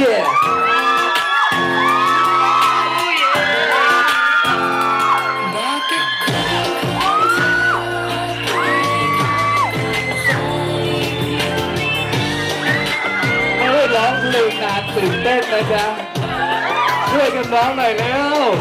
yeah. Lê Đạt, Tỉnh Tết, Đại Gia. Chơi cầm đó này nào.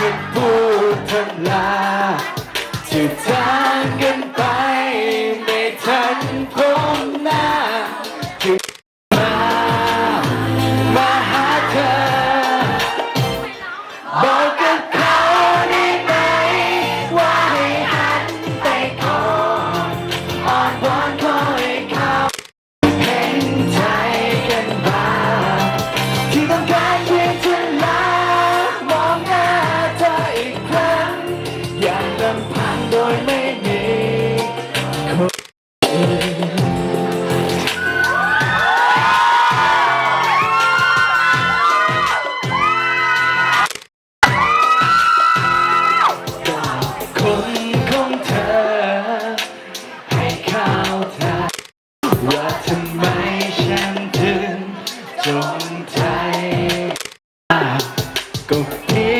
can the light. ว่าทำไมฉันถึงจงใจก็เพีย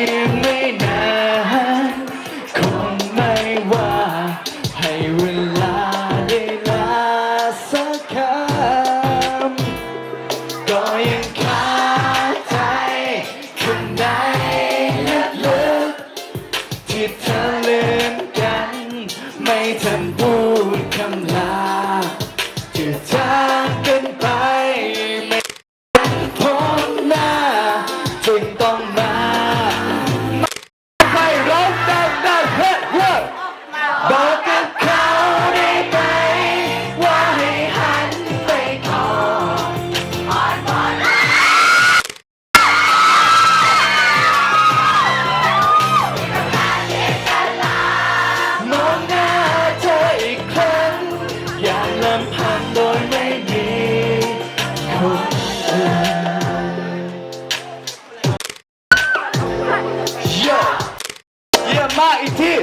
อีกที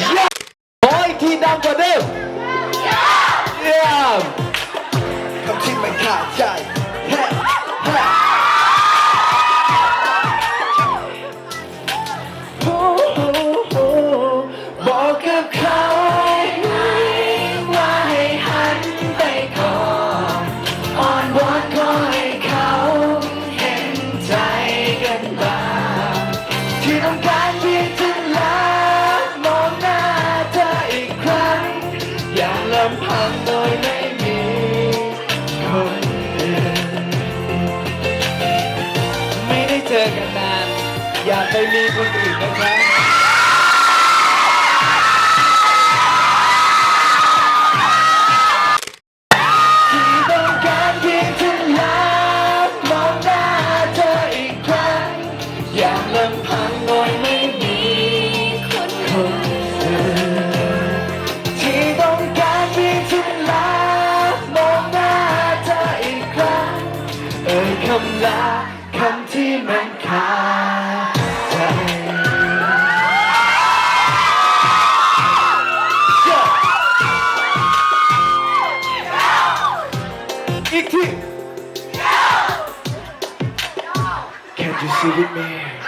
ยี่ยมขออีกทีดังกว่าเดิมเยี่ยมคำที่ไม่ขาดใจ Can't you see with me?